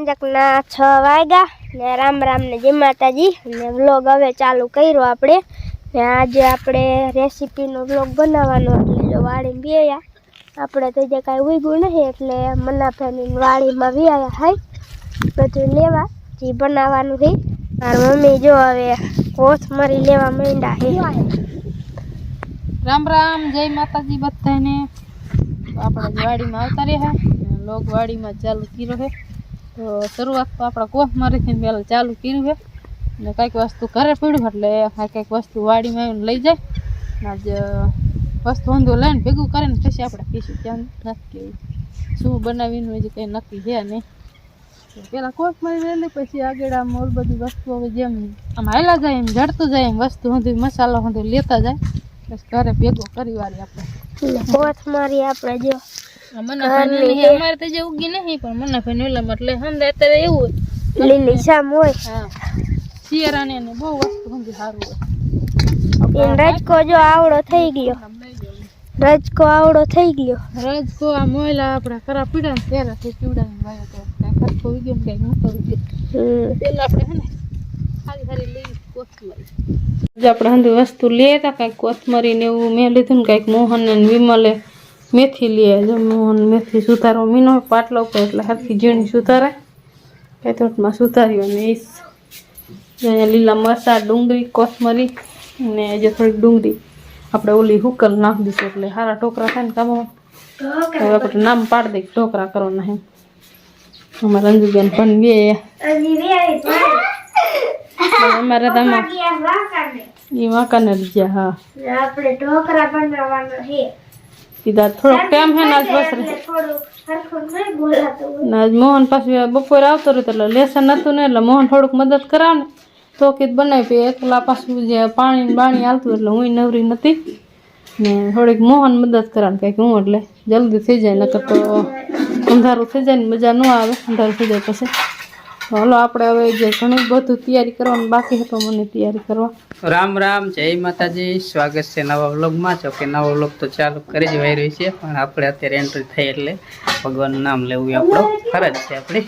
સાંજકના છ વાગ્યા ને રામ રામ ને જય માતાજી. ને વ્લોગ હવે ચાલુ કર્યો આપણે. ને આજે આપણે રેસીપીનો વ્લોગ બનાવવાનો એટલે જો વાડીમાં વ્યાયા આપણે તો જે કાંઈ ઉગ્યું નહીં એટલે મનાફાની વાડીમાં વ્યાયા હાય. બધું લેવા. જે બનાવવાનું છે. મારી મમ્મી જો હવે કોથમરી લેવા માંડ્યા છે. રામ રામ, જય માતાજી બધાને. આપણે વાડીમાં આવતા રહ્યા. લોક વાડીમાં ચાલુ કર્યો છે. તો શરૂઆત તો આપણા કોથમરીથી પહેલાં ચાલુ કર્યું છે. અને કંઈક વસ્તુ ઘરે પડ્યું એટલે આ કંઈક વસ્તુ વાડીમાં આવીને લઈ જાય. અને આજ વસ્તુ ઊંધું લઈને ભેગું કરીને પછી આપણે પીશું ત્યાં નક્કી શું બનાવીને હજી કંઈ નક્કી છે નહીં. તો પેલા કોથમરી લઈ લઈ પછી આગળ આમ ઓલ બધી વસ્તુ હવે જેમ આમ હાલા જાય, એમ જડતું જાય, એમ વસ્તુ ઊંધી મસાલો ઊંધું લેતા જાય. બસ ઘરે ભેગો કરી વાળી આપણે. ને કોથમરી આપણે જો મનાફાની નહીં અમારે તો જે ઉગી નહીં પણ મનાફાની ઓલામાં એટલે હમણાં અત્યારે એવું હોય. લીલી શામ હોય. હા. શિયાળાની અને બહુ વસ્તુ સમજી સારું એને રજકો જો આવડો થઈ ગયો. હોય રજકો આવડો થઈ ગયો. રજકો આ મોયલા આપણા ખરા પીડા ને વાયો તો કાંઈ ખર્ચો ઉગ્યો ને કાંઈ ઉગ્યો. પેલા આપણે હે ને સારી સારી લઈ કોથમરી. જો આપણે હંધી વસ્તુ લેતા કાંઈક કોથમરી ને એવું મેં લીધું ને કાંઈક મોહન ને વિમલે. મેથી લઈએ જો મોહન મેથી સુધારો. મીનો પાટલો ઉપર એટલે હરખી ઝીણી સુધારાય કાંઈ તોટમાં સુધાર્યો ને એ લીલા મરચા ડુંગળી કોથમરી ને જે થોડીક ડુંગળી. આપણે ઓલી હુકલ નાખી દઈશું એટલે સારા ઢોકરા થાય ને કામ હવે આપણે નામ પાડી દઈએ ઢોકરા કરવાના હે અમારા રંજુબેન પણ બે અમારે તમારે એ વાંકાને ગયા હા. આપણે ઢોકરા બનાવવાનો છે. સીધા થોડોક ટાઈમ છે ને આજ બસ રે. ને આજ મોહન પાછું બપોરે આવતો રહ્યો એટલે લેસન હતું ને એટલે મોહન થોડુંક મદદ કરાવ ને તો કીધ બનાવી પી એકલા પાછું જે પાણી બાણી હાલતું એટલે હું નવરી નથી. ને થોડીક મોહન મદદ કરાવ કંઈક હું એટલે. જલ્દી થઈ જાય નકર તો અંધારું થઈ જાય ને મજા ન આવે. અંધારું થઈ જાય પછી. તો હાલો આપણે હવે જે ઘણું બધું તૈયારી કરવાનું બાકી હતો મને તૈયારી કરવા. રામ રામ જય માતાજી. સ્વાગત છે નવા વ્લોગમાં. જો કે નવો વ્લોગ તો ચાલુ કરી જ વાઈ રહ્યું છે પણ આપણે અત્યારે એન્ટ્રી થઈ એટલે ભગવાનનું નામ લેવું એ આપણો ફરજ છે આપણી.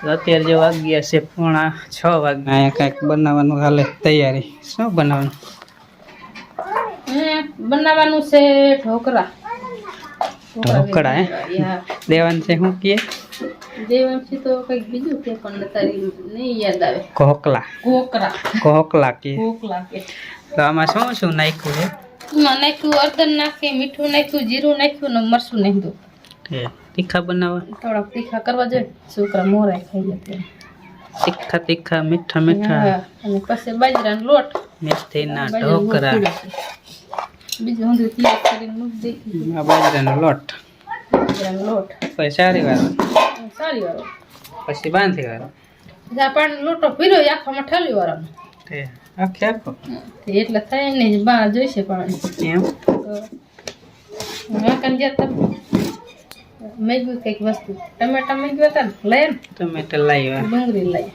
તો અત્યારે જે વાગ્યા છે પોણા છ વાગ્યા. અહીંયા કાંઈક બનાવવાનું હાલે તૈયારી. શું બનાવવાનું? બનાવવાનું છે ઢોકળા. ઢોકળા હે? યા દેવાનું છે શું કીએ દેવંશી તો કંઈક બીજું કે પણ તારી નહીં યાદ આવે. કોકલા ઘોકરા કોકલા કે. ઘોકલા કે. તો આમાં શું શું નાખ્યું છે? નાખ્યું અડદન નાખી મીઠું નાખ્યું જીરું નાખ્યું ને મરસું નાખ્યું. તીખા બનાવવા? થોડાક તીખા કરવા જોઈએ. છોકરા મોરા ખાઈ જતા તીખા તીખા મીઠા મીઠા. અને પછી બાજરાનો લોટ. મેથીના ઢોકરા બીજું ઊંધું તૈયાર કરીને મૂકી દઈ બાજરાનો લોટ. બાજરાનો લોટ પછી સારી વાર સારી વાળો. પછી બાંધી વાર જા પાણી લોટો પીરો આખામાં ઠાલી વાળાનો. આખે આખો. એટલે થાય નહીં બહાર જોઈશે પાણી. એમ? તો વાંકણ જતા મેગ્યું કંઈક વસ્તુ. ટમેટા મેગ્યા હતા ને લઈ ને ટમેટા લાવ્યા ડુંગળી લાવી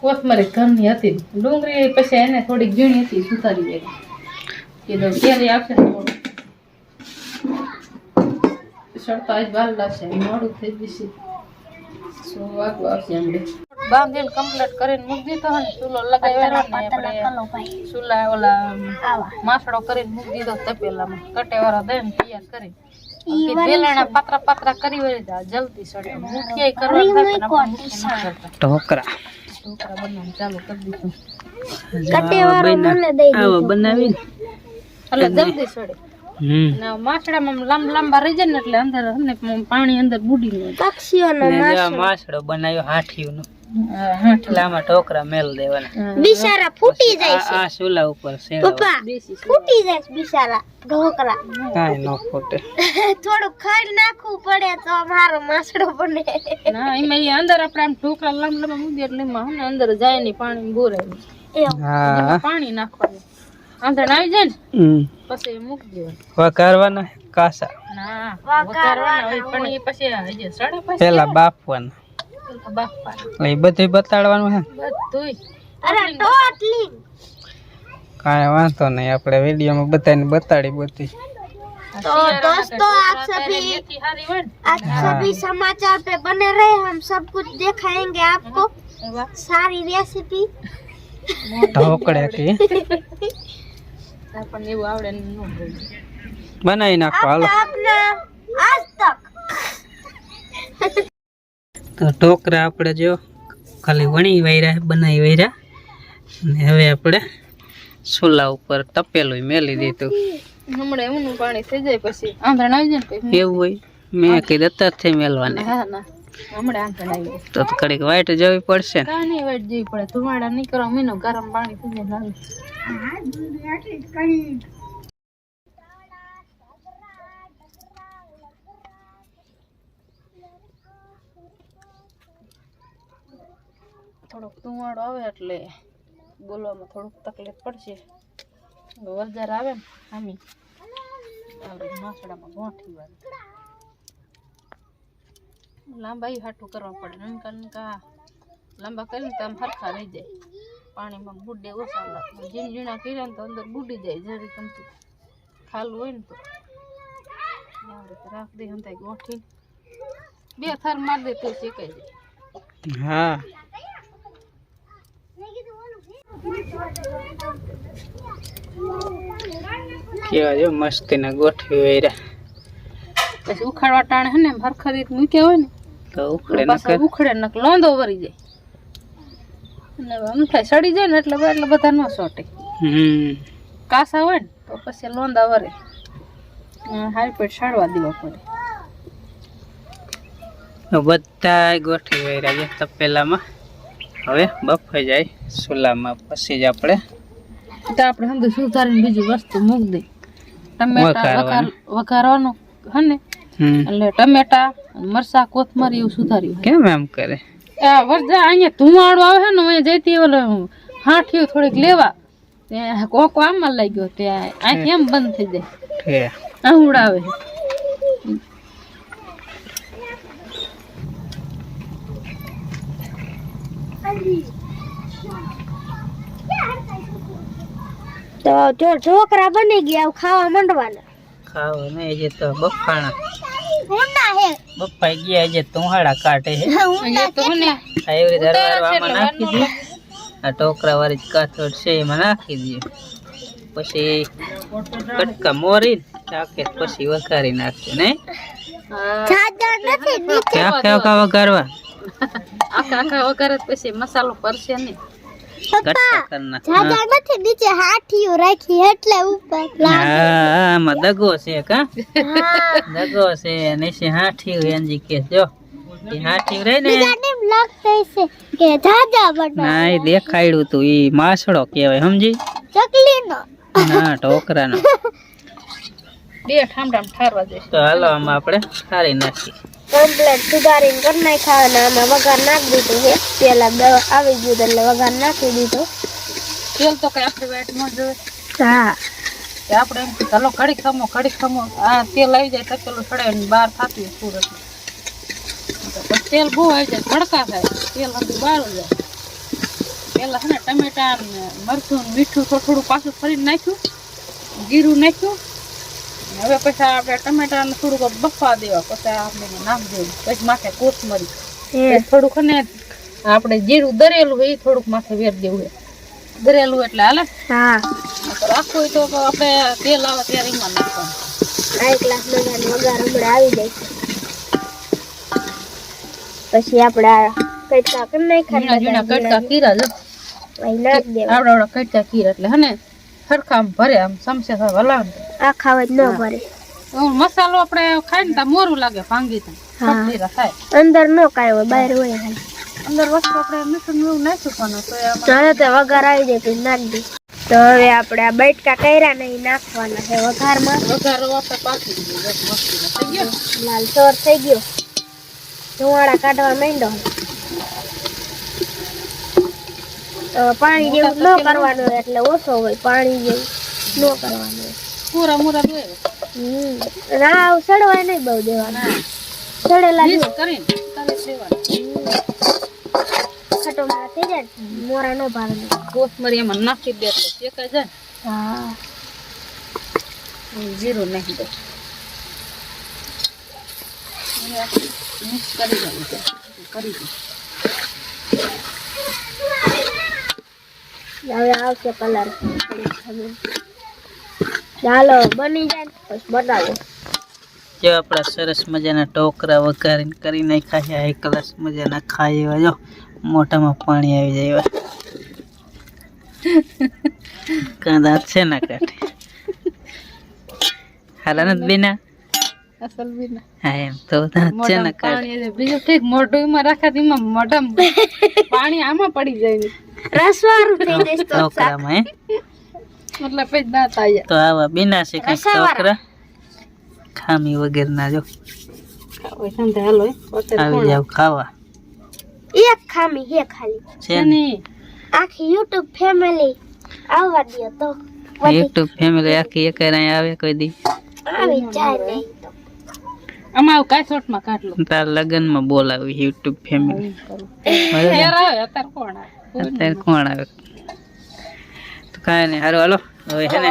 કોથમરી ઘરની હતી. ડુંગળી પછી એને થોડીક ઝીણી હતી સુતારી ગઈ કીધું ક્યારે આવશે તો મોડું આજ બાર લાગશે મોડું થઈ જશે સો વાગવા આવશે એમણે બાંધીને કમ્પ્લીટ કરીને મૂકી દીધો ને ચૂલો લગાવ્યો ને આપણે ચૂલા ઓલા માસડો કરીને મૂકી દીધો તપેલામાં. કટેવાળો દઈને તૈયાર કરી. બેલણા પાતરા પાત્રા કરી હોય જા જલ્દી સડે. મુઠિયાઈ કરવા. ઢોકરા. બનાવવાનું ચાલુ કરી દીધું. કટેવાળો મને દઈ આવો બનાવીને. એટલે જલ્દી સડે. માછડામાં લાંબા લાંબા રહી જાય ને એટલે અંદર પાણી અંદર બુડી નું પક્ષીઓનો બનાવ્યો ઢોકરા મેલ દેવાના. બિચારા ફૂટી જાય આ ઉપર પપ્પા ફૂટી જાય છે બિચારા ઢોકળા કાંઈ ન ફૂટે. થોડું ખાઈ નાખવું પડે તો મારો માસડો બને. ના એમાં અંદર આપણે આમ ઢોકળા લાંબા લાંબા મૂકી એટલે એમાં ને અંદર જાય. ને પાણી એમાં પાણી નાખવાનું. આંધણ આવી જાય ને હમ પછી મૂકી દેવાનું વઘારવાના કાસા ના વઘારવાના હોય પણ એ પછી હજી સડે પછી પેલા બાફવાના બાફવા એટલે એ બધું બતાડવાનું હે બધુંય અરે ટોટલી કાંઈ વાંધો નહીં આપણે વિડીયોમાં બધાને બતાડી બધી तो दोस्तों आप सभी હારી હોય ને आज सभी समाचार पे बने रहे हम सब कुछ दिखाएंगे आपको એવા सारी रेसिपी ઢોકળે કે આપણને એવું આવડે બનાવી નાખો હાલો. તો ઢોકરા આપણે જો ખાલી વણી વાયરા બનાવી વાયરા. અને હવે આપણે સોલા ઉપર તપેલું મેલી દીધું. હમણાં એમનું પાણી થઈ જાય પછી. આંધણ આવી જાય એવું હોય? મેં કીધું દત્તા થઈ મેલવાને તો તો કડીક વાઈટ જવી પડશે. ને કાંઈ નહીં જવી પડે. ધુમાડા નહીં કરવા મીનો ગરમ પાણી પીને થોડોક ધુમાડો આવે એટલે બોલવામાં થોડુંક તકલીફ પડશે. વરજાર આવે ને આમી. આપણે માસડામાં ગોઠવી વાળી લાંબા હાટું કરવા પડે. નનકા નનકા લાંબા કરીને તો આમ હરખા રહી જાય. પાણીમાં બુડે ઓછા લાગે. જીણ ઝીણા કર્યા ને તો અંદર બુડી જાય જરી ગમતું ખાલું હોય ને તો. રાખ દે હંતાઈ ગોઠી બે થાર માર દે તો શેકાઈ જાય. હા. કેવા જો મસ્તીના ગોઠવી વાયરા પછી ઉખાડવા ટાણે હે ને એમ હરખા મૂક્યા હોય ને તો ઉખડે ન પાછા ઉખડે ને લોંદો વરી જાય. અને અમથાઈ સડી જાય ને એટલે એટલે બધા ન સોટે. હમ. કાસા હોય ને તો પછી લોંદા વરે. હારી પેટ સાડવા દેવા પડે. બધા ગોઠવી વાયરા છે તપેલામાં હવે બફાઈ જાય સુલામાં પછી જ આપણે તો આપણે સમજો સુધારીને બીજી વસ્તુ મૂક દઈ. ટમેટા વઘારવાનું. વઘાર હે ને એટલે ટમેટા મરસા કોથમરી એવું સુધાર્યું કેમ એમ કરે? વરજા અહીંયા ધુમાડો આવે છે ને હું જઈતી ઓલો હાંઠિયું થોડીક લેવા. ત્યાં કોકો આમાં લાગ્યો ત્યાં આંખ કેમ બંધ થઈ જાય. આહુડાવે તો જો ઢોકરા બની ગયા હવે ખાવા માંડવાના. ખાવા નહીં જે તો બફાણા. ઊંડા હે. બપ્પા ગયા જે તુહાડા કાઢે છે અહીંયા તો હે ને. આ એવી રીતે હરવારમાં નાખી દી આ ટોકરા વાળી કાથોડ છે એમાં નાખી દી પછી કટકા મોરી ચાકે પછી વઘારી નાખશે ને? ચાદર નથી નીચે. વઘારવા? આખા આખા વઘારે પછી મસાલો પરસે નહીં નથી નીચે હાથીઓ રાખી એટલે ઉપર હા દગો છે કા? દગો છે નીચે હાથી એનજી કે જો એ હાથી રહે ને? એમ છે કે જાજા બના ના દેખાડ્યું તું ઈ માસડો કહેવાય સમજી? ચકલીનો. ના ટોકરાનો બે ઠામડામ ઠારવા જઈશ તો હાલો આમાં આપણે ખારી નાખી કમ્પ્લેટ સુધારીને કરી નાખ્યા આમાં વઘાર નાખી દીધું છે. પેલા દવા આવી ગયું એટલે વઘાર નાખી દીધો. તેલ તો કઈ આપણે વેટ ન જોઈએ હા. આપણે એમ ચાલો કડી ખમો કડી ખમો. આ તેલ આવી જાય તો પેલું ચડાવીને બહાર થતું સુરત તેલ બહુ આવી જાય ભડકા થાય. તેલ હજી બહાર જાય. પેલા છે ને ટમેટા મરચું મીઠું થોડું થોડું પાછું ફરીને નાખ્યું જીરું નાખ્યું હવે પછી આપણે ટમેટા ને થોડુંક બફવા દેવા પછી આપણે નાખ દેવું પછી માથે કોથમરી. થોડુંક ને આપણે જીરું દરેલું હોય એ થોડુંક માથે વેર દેવું હોય. દરેલું એટલે હાલે? હા. રાખવું હોય તો આપણે તેલ આવે ત્યારે એમાં નાખવાનું. આ ગ્લાસ બધાનો વઘાર હમણાં આવી જાય પછી આપણે કટકા કરી ઝીણા કટકા કીરા જો આવડા આવડા કટકા કીરા એટલે હને સરખા આમ ભરે આમ સમસે થાય હલાવે આ ખાવા જ ન ભરે. મસાલો આપણે ખાઈ ને તા મોરું લાગે ભાંગી થાય. અંદર ન કાય હોય બહાર હોય અંદર વસ્તુ આપણે મિશ્રણ ને એવું નાખ્યું પણ તો તો હવે તો વઘાર આવી જાય તો નાખ દે. તો હવે આપણે આ બટકા કર્યા ને એ નાખવાના છે વઘારમાં. વઘારો આપણે પાકી ગયો. લાલ ચોર થઈ ગયો. ધુવાળા કાઢવા માંડ્યો. તો પાણી જેવું ન કરવાનું એટલે ઓછો હોય પાણી જેવું ન કરવાનું પૂરા મૂરા હમ. ના સડવા નહીં બહુ દેવાના. સડેલા કરીને ખટો મારા થઈ જાય મોરા નો ભાવે. કોથમરી એમાં નાખી દે એટલે શેકાઈ જાય હા. જીરું નાખી દે મિક્સ કરી દેવું કરી દઉં. હવે આવશે કલર. ચાલો બની જાય ને બતાવો. જો આપણા સરસ મજાના ટોકરા વઘારીને કરી નાખ્યા છે. એક ગ્લાસ મજાના ખાઈ એવા જો મોઢામાં પાણી આવી જાય એવા. કાંદા છે ના કાઢે હાલા નથી બેના? અસલ બી હા એમ તો છે ના કાઢે બીજું ઠીક મોઢું એમાં રાખાતી મોઢામાં પાણી આમાં પડી જાય ને. રસવાળું થઈ જશે તો શાક. ટોકરામાં હે? એટલે પછી દાંત આવ્યા તો આવા બીના છે રસાવાળા. ટોકરા ખામી વગેરેના જો. આવી જાવ ખાવા. એક ખામી હે ખાલી. છે ને. આખી યુટ્યુબ ફેમિલી આવવા દો તો. યુટ્યુબ ફેમિલી આખી એક અહીંયા આવે કોઈ દી. આવી જાય નહીં તો. આમાં આવું કાઢ લો તાર લગ્નમાં બોલાવી યુટ્યુબ ફેમિલી અત્યારે આવે અત્યારે કોણ આવે? અત્યારે કોણ આવે. તો કાંઈ નહીં. સારું હાલો. હવે છે ને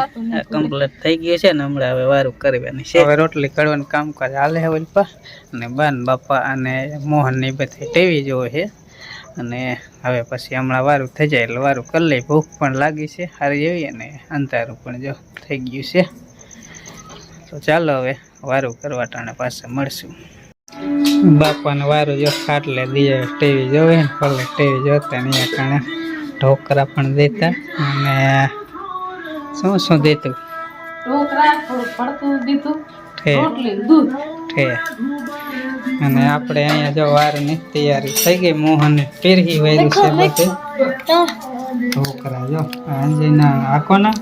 થઈ ગયું છે ને, હમણાં હવે વારું કરવાની છે. હવે રોટલી કરવાનું કામકાજ હાલે છે ઓલપા અને બાન બાપા અને મોહનની બધી ટેવી જોવે છે. અને હવે પછી હમણાં વારું થઈ જાય એટલે વારું કરી લઈ ભૂખ પણ લાગી છે. સારી એવી અને અંધારું પણ જો થઈ ગયું છે. તો ચાલો હવે વારું કરવા ટાણે પાછા મળશું. બાપાને વારું જો ખાટલે દીએ ટીવી જોવે ને પલે ટીવી જોતા ને અહીંયા કાણે ઢોકરા પણ દેતા અને શું શું દેતું? ઢોકળા થોડું પડતું દીધું ઠે રોટલી ને દૂધ. ઠે અને આપણે અહીંયા જો વારની તૈયારી થઈ ગઈ મોહન પીરહી વાયરું છે બધે. ઢોકરા જો અંજના આકોના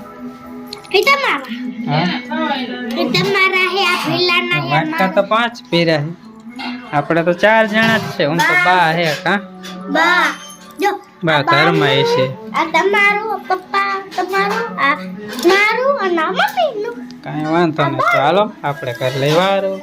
તમારા. હા? આ ભીલાના હે વાટકા તો પાંચ પીરા આપણે તો ચાર જણા જ છે. હું તો બા. હે કા બા. જો બા ઘરમાં છે. આ તમારું પપ્પા તમારું આ મારું અને મમ્મીનું કાંઈ વાંધો નહીં. ચાલો આપણે કર લઈ વારું